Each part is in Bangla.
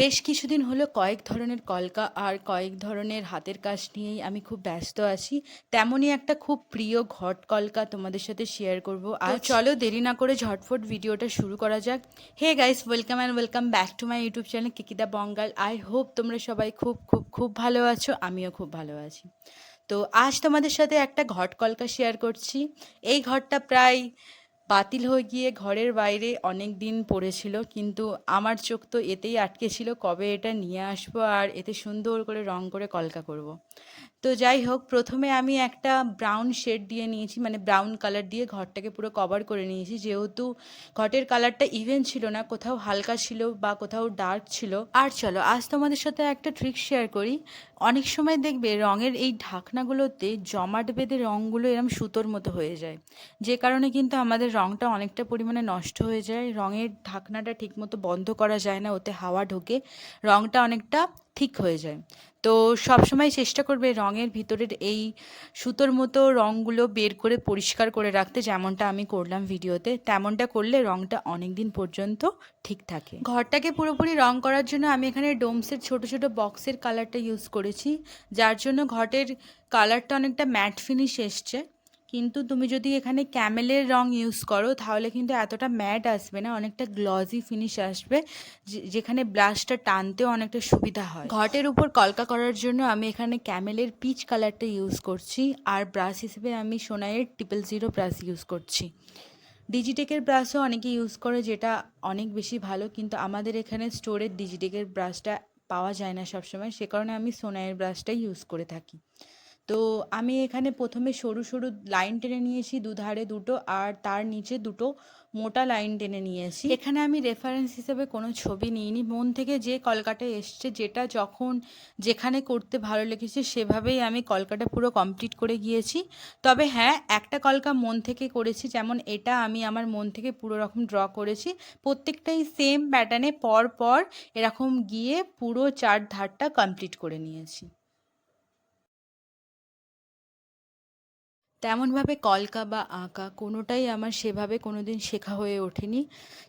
বেশ কিছুদিন হলো কয়েক ধরনের কলকা আর কয়েক ধরনের হাতের কাজ নিয়েই আমি খুব ব্যস্ত আছি। তেমনই একটা খুব প্রিয় ঘট কলকা তোমাদের সাথে শেয়ার করব। আর চলো দেরি না করে ঝটফট ভিডিওটা শুরু করা যাক। Hey guys welcome and welcome back to my YouTube channel Kikida Bangal I hope তোমরা সবাই খুব খুব খুব ভালো আছো আমিও খুব ভালো আছি। তো আজ তোমাদের সাথে একটা ঘট কলকা শেয়ার করছি। এই ঘরটা প্রায় বাতিল হয়ে গিয়ে ঘরের বাইরে অনেক দিন পড়েছিল, কিন্তু আমার চোখ তো এতেই আটকে ছিল কবে এটা নিয়ে আসব আর এতে সুন্দর করে রং করে কলকা করব। তো যাই হোক, প্রথমে আমি একটা ব্রাউন শেড দিয়ে নিয়েছি মানে ব্রাউন কালার দিয়ে ঘরটাকে পুরো কভার করে নিয়েছি। যেহেতু ঘটের কালারটা ইভেন ছিল না, কোথাও হালকা ছিল বা কোথাও ডার্ক ছিল। আর চলো, আজ তোমাদের সাথে একটা ট্রিক শেয়ার করি। অনেক সময় দেখবে রঙের এই ঢাকনাগুলোতে জমাট বেঁধে রঙগুলো এরম সুতোর মতো হয়ে যায়। যে কারণে কিন্তু আমাদের রঙটা অনেকটা পরিমাণে নষ্ট হয়ে যায়। রঙের ঢাকনাটা ঠিকমতো বন্ধ করা যায় না, ওতে হাওয়া ঢোকে। রঙটা অনেকটা ঠিক হয়ে যায়। তো সবসময় চেষ্টা করবে রঙের ভিতরের এই সুতোর মতো রঙগুলো বের করে পরিষ্কার করে রাখতে যেমনটা আমি করলাম ভিডিওতে, তেমনটা করলে রঙটা অনেক দিন পর্যন্ত ঠিক থাকে। ঘরটাকে পুরোপুরি রং করার জন্য আমি এখানে ডোমসের ছোট ছোট বক্সের কালারটা ইউজ করেছি। যার জন্য ঘটের কালারটা অনেকটা ম্যাট ফিনিশ এসছে। কিন্তু তুমি যদি এখানে ক্যামেলের রং ইউজ করো, তাহলে কিন্তু এতটা ম্যাট আসবে না, অনেকটা গ্লজি ফিনিশ আসবে যেখানে ব্লাশটা টানতেও অনেকটা সুবিধা হয়। ঘটের উপর কলকা করার জন্য আমি এখানে ক্যামেলের পিচ কালারটা ইউজ করছি, আর ব্রাশ হিসেবে আমি সোনাইয়ের ট্রিপল জিরো ব্রাশ ইউজ করছি। ডিজিটেকের ব্রাশও অনেকে ইউজ করে, যেটা অনেক বেশি ভালো, কিন্তু আমাদের এখানে স্টোরের ডিজিটেকের ব্রাশটা পাওয়া যায় না সবসময়, সে কারণে আমি সোনাইয়ের ব্রাশটাই ইউজ করে থাকি। তো আমি এখানে প্রথমে সরু সরু লাইন টেনে নিয়েছি দুধারে দুটো আর তার নিচে দুটো মোটা লাইন টেনে নিয়েছি। এখানে আমি রেফারেন্স হিসেবে কোনো ছবি নিইনি। মন থেকে যে কলকাটা এসছে, যেটা যখন যেখানে করতে ভালো লেগেছে সেভাবেই আমি কলকাটা পুরো কমপ্লিট করে গিয়েছি। তবে হ্যাঁ একটা কলকা মন থেকে করেছি, যেমন এটা আমি আমার মন থেকে পুরো রকম ড্র করেছি। প্রত্যেকটাই সেম প্যাটার্নে পর পর এরকম গিয়ে পুরো চার ধারটা কমপ্লিট করে নিয়েছি। তেমনভাবে কলকা বা আঁকা কোনোটাই আমার সেভাবে কোনো দিন শেখা হয়ে ওঠেনি।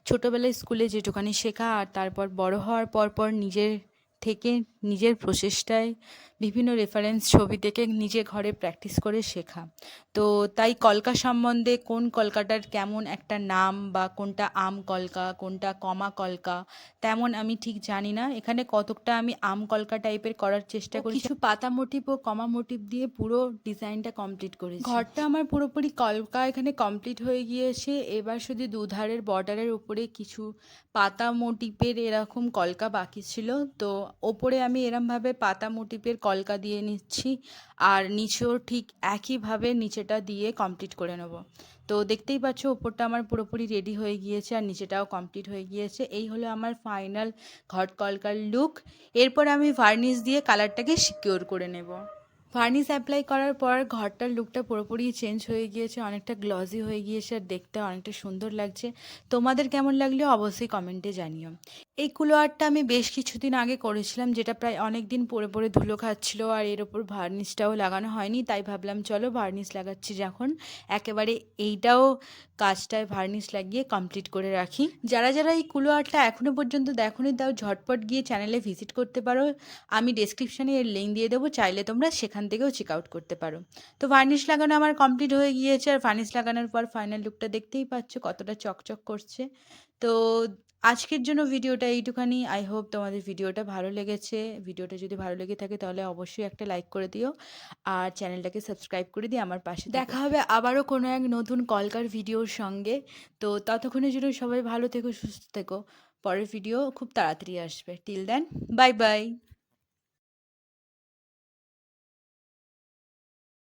ছোটোবেলায় স্কুলে যেটুকানি শেখা আর তারপর বড় হওয়ার পর পর নিজের থেকে নিজের প্রচেষ্টায় বিভিন্ন রেফারেন্স ছবি দেখে নিজে ঘরে প্র্যাকটিস করে শেখা। তো তাই কলকা সম্বন্ধে কোন কলকাটার কেমন একটা নাম বা কোনটা আম কলকা কোনটা কমা কলকা তেমন আমি ঠিক জানি না। এখানে কতকটা আমি আম কলকা টাইপের করার চেষ্টা করি কিছু পাতা মোটিভ ও কমা মোটিভ দিয়ে পুরো ডিজাইনটা কমপ্লিট করি ঘরটা আমার পুরোপুরি কলকা এখানে কমপ্লিট হয়ে গিয়েছে। এবার শুধু দুধারের বর্ডারের উপরে কিছু পাতা মোটিপের এরকম কলকা বাকি ছিল। তো ওপরে আমি এরমভাবে পাতা মোটিপের কলকা দিয়ে নিচ্ছি আর নিচেও ঠিক একইভাবে নিচেটা দিয়ে কমপ্লিট করে নেব। তো দেখতেই পাচ্ছ ওপরটা আমার পুরোপুরি রেডি হয়ে গিয়েছে আর নিচেটাও কমপ্লিট হয়ে গিয়েছে। এই হলো আমার ফাইনাল ঘট কলকার লুক এরপর আমি ভার্নিশ দিয়ে কালারটাকে সিকিওর করে নেব। ভার্নিশ অ্যাপ্লাই করার পর ঘরটার লুকটা পুরোপুরি চেঞ্জ হয়ে গিয়েছে, অনেকটা গ্লজি হয়ে গিয়েছে আর দেখতে অনেকটা সুন্দর লাগছে। তোমাদের কেমন লাগলেও অবশ্যই কমেন্টে জানিও। এই কুলোয়ারটা আমি বেশ কিছুদিন আগে করেছিলাম, যেটা প্রায় অনেক দিন পরে পরে ধুলো খাচ্ছিল আর এর ওপর ভার্নিশটাও লাগানো হয়নি, তাই ভাবলাম চলো ভার্নিশ লাগাচ্ছি যখন। একেবারে এইটাও কাজটায় ভার্নিশ লাগিয়ে কমপ্লিট করে রাখি। যারা যারা এই কুলোয়ারটা এখনও পর্যন্ত দেখোনি, তাও ঝটপট গিয়ে চ্যানেলে ভিজিট করতে পারো। আমি ডেসক্রিপশানে এর লিঙ্ক দিয়ে দেবো, চাইলে তোমরা সেখান থেকেও চেক আউট করতে পারো। তো ভার্নিশ লাগানো আমার কমপ্লিট হয়ে গিয়েছে, আর ভার্নিশ লাগানোর পর ফাইনাল লুকটা দেখতেই পাচ্ছ কতটা চকচক করছে। তো আজকের জন্য ভিডিওটা এইটুখানি। আই হোপ তোমাদের ভিডিওটা ভালো লেগেছে। ভিডিওটা যদি ভালো লেগে থাকে তাহলে অবশ্যই একটা লাইক করে দিও। আর চ্যানেলটাকে সাবস্ক্রাইব করে দিও আমার পাশে দেখা হবে আবারও কোনো এক নতুন কলকার ভিডিওর সঙ্গে। তো ততক্ষণের জন্য সবাই ভালো থেকো, সুস্থ থেকো। পরের ভিডিও খুব তাড়াতাড়ি আসবে। Till then bye bye